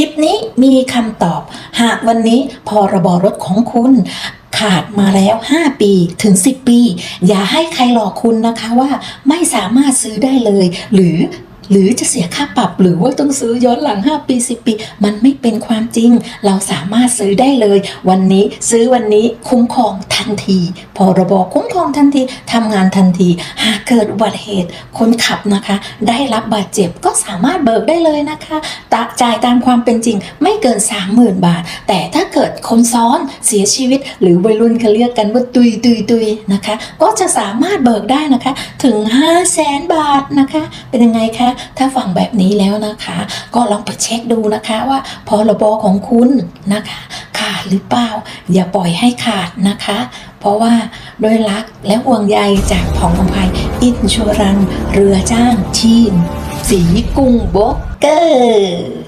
ลิปนี้มีคำตอบ หากวันนี้พรบรถของคุณขาดมาแล้ว 5 ปีถึง 10 ปี อย่าให้ใครหลอกคุณนะคะว่าไม่สามารถซื้อได้เลย หรือ หรือจะเสียค่าปรับหรือว่าต้องซื้อย้อนหลัง 5 ปี 10 ปี มันไม่เป็นความจริง เราสามารถซื้อได้เลย วันนี้ซื้อวันนี้คุ้มครองทันทีพรบคุ้มครองทันทีทำงานทันที หากเกิดอุบัติเหตุคนขับนะคะ ได้รับบาดเจ็บก็สามารถเบิกได้เลยนะคะตจ่ายตามความเป็นจริงไม่เกิน 30,000 บาท แต่ถ้าเกิดคนซ้อนเสียชีวิต หรือวัยรุ่นเขาเรียกกันว่าตุยตุยตุยนะคะ ก็จะสามารถเบิกได้นะคะถึง 5 0 0แสนบาทนะคะ เป็นยังไงคะถ้าฟังแบบนี้แล้วนะคะ ก็ลองไปเช็คดูนะคะว่าพรบของคุณนะคะขาดหรือเปล่า อย่าปล่อยให้ขาดนะคะ เพราะว่าโดยรักและห่วงใยจากของอภัยอินชัวรันเรือจ้างชีมสีกุ้งโบกเกอร์